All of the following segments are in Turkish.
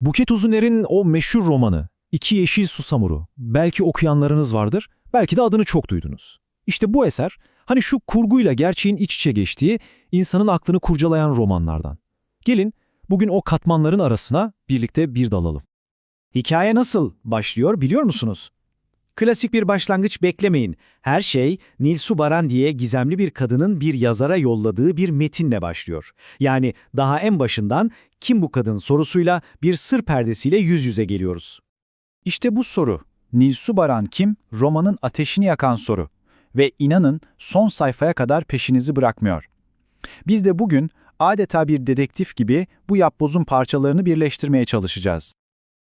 Buket Uzuner'in o meşhur romanı İki Yeşil Susamuru belki okuyanlarınız vardır, belki de adını çok duydunuz. İşte bu eser hani şu kurguyla gerçeğin iç içe geçtiği insanın aklını kurcalayan romanlardan. Gelin bugün o katmanların arasına birlikte bir dalalım. Hikaye nasıl başlıyor biliyor musunuz? Klasik bir başlangıç beklemeyin. Her şey Nilsu Baran diye gizemli bir kadının bir yazara yolladığı bir metinle başlıyor. Yani daha en başından kim bu kadın sorusuyla bir sır perdesiyle yüz yüze geliyoruz. İşte bu soru. Nilsu Baran kim? Romanın ateşini yakan soru. Ve inanın son sayfaya kadar peşinizi bırakmıyor. Biz de bugün adeta bir dedektif gibi bu yapbozun parçalarını birleştirmeye çalışacağız.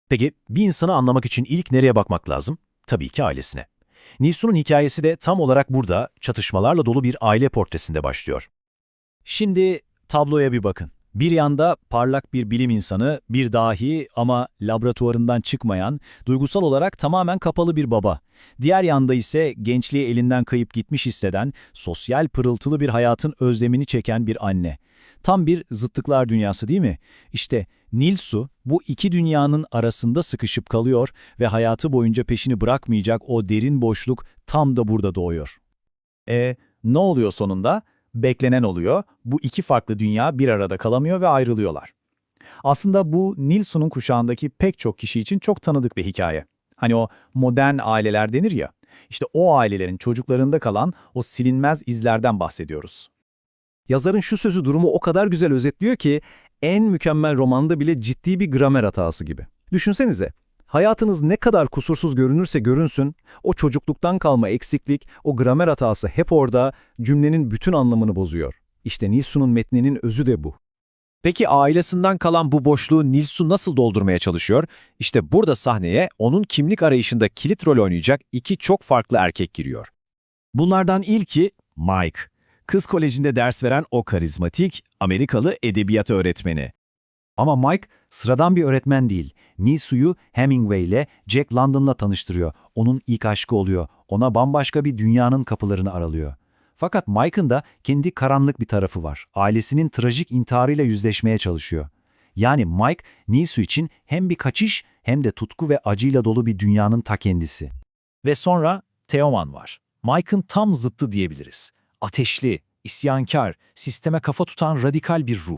Peki bir insanı anlamak için ilk nereye bakmak lazım? Tabii ki ailesine. Nilsu'nun hikayesi de tam olarak burada çatışmalarla dolu bir aile portresinde başlıyor. Şimdi tabloya bir bakın. Bir yanda parlak bir bilim insanı, bir dahi ama laboratuvarından çıkmayan, duygusal olarak tamamen kapalı bir baba. Diğer yanda ise gençliği elinden kayıp gitmiş hisseden, sosyal pırıltılı bir hayatın özlemini çeken bir anne. Tam bir zıttıklar dünyası değil mi? İşte Nilsu bu iki dünyanın arasında sıkışıp kalıyor ve hayatı boyunca peşini bırakmayacak o derin boşluk tam da burada doğuyor. E ne oluyor sonunda? Beklenen oluyor. Bu iki farklı dünya bir arada kalamıyor ve ayrılıyorlar. Aslında bu Nilsu'nun kuşağındaki pek çok kişi için çok tanıdık bir hikaye. Hani o modern aileler denir ya, işte o ailelerin çocuklarında kalan o silinmez izlerden bahsediyoruz. Yazarın şu sözü durumu o kadar güzel özetliyor ki en mükemmel romanda bile ciddi bir gramer hatası gibi. Düşünsenize, hayatınız ne kadar kusursuz görünürse görünsün, o çocukluktan kalma eksiklik, o gramer hatası hep orada cümlenin bütün anlamını bozuyor. İşte Nilsu'nun metninin özü de bu. Peki ailesinden kalan bu boşluğu Nilsu nasıl doldurmaya çalışıyor? İşte burada sahneye onun kimlik arayışında kilit rol oynayacak iki çok farklı erkek giriyor. Bunlardan ilki Mike. Kız kolejinde ders veren o karizmatik Amerikalı edebiyat öğretmeni. Ama Mike sıradan bir öğretmen değil. Nilsu'yu Hemingway ile Jack London'la tanıştırıyor. Onun ilk aşkı oluyor. Ona bambaşka bir dünyanın kapılarını aralıyor. Fakat Mike'ın da kendi karanlık bir tarafı var. Ailesinin trajik intiharıyla yüzleşmeye çalışıyor. Yani Mike, Nilsu için hem bir kaçış hem de tutku ve acıyla dolu bir dünyanın ta kendisi. Ve sonra Teoman var. Mike'ın tam zıttı diyebiliriz. Ateşli, isyankar, sisteme kafa tutan radikal bir ruh.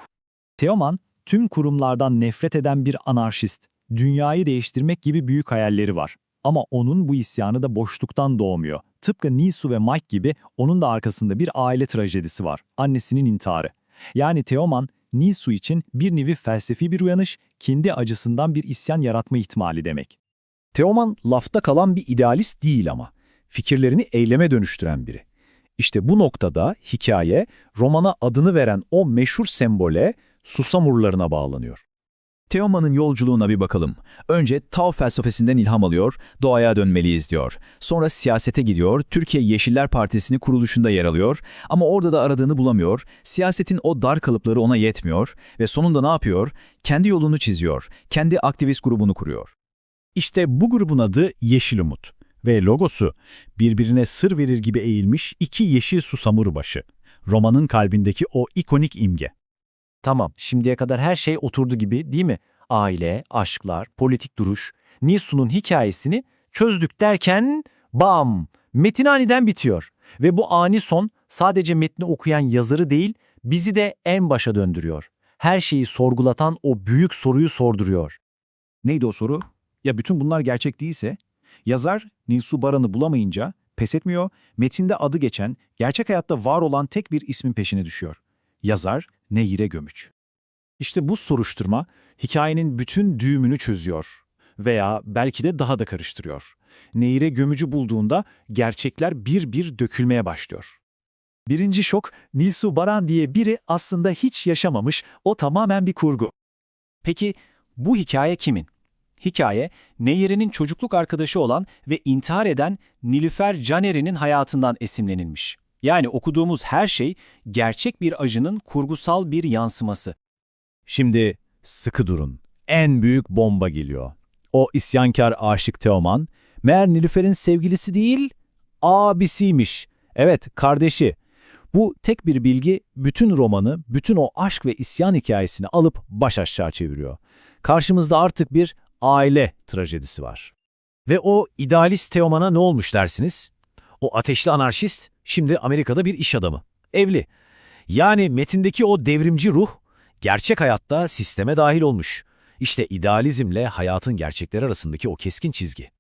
Teoman, tüm kurumlardan nefret eden bir anarşist. Dünyayı değiştirmek gibi büyük hayalleri var. Ama onun bu isyanı da boşluktan doğmuyor. Tıpkı Nisu ve Mike gibi onun da arkasında bir aile trajedisi var. Annesinin intiharı. Yani Teoman, Nisu için bir nevi felsefi bir uyanış, kendi acısından bir isyan yaratma ihtimali demek. Teoman lafta kalan bir idealist değil ama. Fikirlerini eyleme dönüştüren biri. İşte bu noktada hikaye, romana adını veren o meşhur sembole, susamurlarına bağlanıyor. Teoman'ın yolculuğuna bir bakalım. Önce Tao felsefesinden ilham alıyor, doğaya dönmeliyiz diyor. Sonra siyasete gidiyor, Türkiye Yeşiller Partisi'nin kuruluşunda yer alıyor ama orada da aradığını bulamıyor, siyasetin o dar kalıpları ona yetmiyor ve sonunda ne yapıyor? Kendi yolunu çiziyor, kendi aktivist grubunu kuruyor. İşte bu grubun adı Yeşil Umut ve logosu birbirine sır verir gibi eğilmiş iki yeşil susamuru başı. Romanın kalbindeki o ikonik imge. Tamam, şimdiye kadar her şey oturdu gibi değil mi? Aile, aşklar, politik duruş. Nilsu'nun hikayesini çözdük derken bam! Metin aniden bitiyor. Ve bu ani son sadece metni okuyan yazarı değil, bizi de en başa döndürüyor. Her şeyi sorgulatan o büyük soruyu sorduruyor. Neydi o soru? Ya bütün bunlar gerçek değilse? Yazar Nilsu Baran'ı bulamayınca pes etmiyor, metinde adı geçen, gerçek hayatta var olan tek bir ismin peşine düşüyor. Yazar Nehire Gömüç. İşte bu soruşturma hikayenin bütün düğümünü çözüyor veya belki de daha da karıştırıyor. Nehire Gömücü bulduğunda gerçekler bir bir dökülmeye başlıyor. Birinci şok, Nilsu Baran diye biri aslında hiç yaşamamış, o tamamen bir kurgu. Peki bu hikaye kimin? Hikaye, Neyir'in çocukluk arkadaşı olan ve intihar eden Nilüfer Caner'in hayatından esinlenilmiş. Yani okuduğumuz her şey gerçek bir acının kurgusal bir yansıması. Şimdi sıkı durun. En büyük bomba geliyor. O isyankar aşık Teoman, meğer Nilüfer'in sevgilisi değil, abisiymiş. Evet, kardeşi. Bu tek bir bilgi bütün romanı, bütün o aşk ve isyan hikayesini alıp baş aşağı çeviriyor. Karşımızda artık bir aile trajedisi var. Ve o idealist Teoman'a ne olmuş dersiniz? O ateşli anarşist şimdi Amerika'da bir iş adamı. Evli. Yani metindeki o devrimci ruh gerçek hayatta sisteme dahil olmuş. İşte idealizmle hayatın gerçekleri arasındaki o keskin çizgi.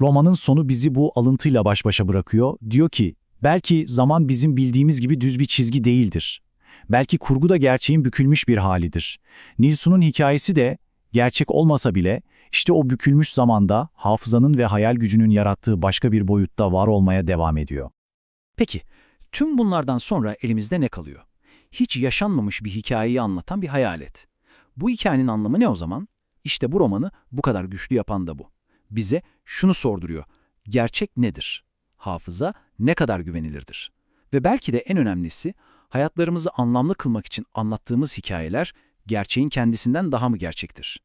Romanın sonu bizi bu alıntıyla baş başa bırakıyor. Diyor ki, belki zaman bizim bildiğimiz gibi düz bir çizgi değildir. Belki kurgu da gerçeğin bükülmüş bir halidir. Nilsu'nun hikayesi de, gerçek olmasa bile, işte o bükülmüş zamanda hafızanın ve hayal gücünün yarattığı başka bir boyutta var olmaya devam ediyor. Peki, tüm bunlardan sonra elimizde ne kalıyor? Hiç yaşanmamış bir hikayeyi anlatan bir hayalet. Bu hikayenin anlamı ne o zaman? İşte bu romanı bu kadar güçlü yapan da bu. Bize şunu sorduruyor. Gerçek nedir? Hafıza ne kadar güvenilirdir? Ve belki de en önemlisi, hayatlarımızı anlamlı kılmak için anlattığımız hikayeler gerçeğin kendisinden daha mı gerçektir?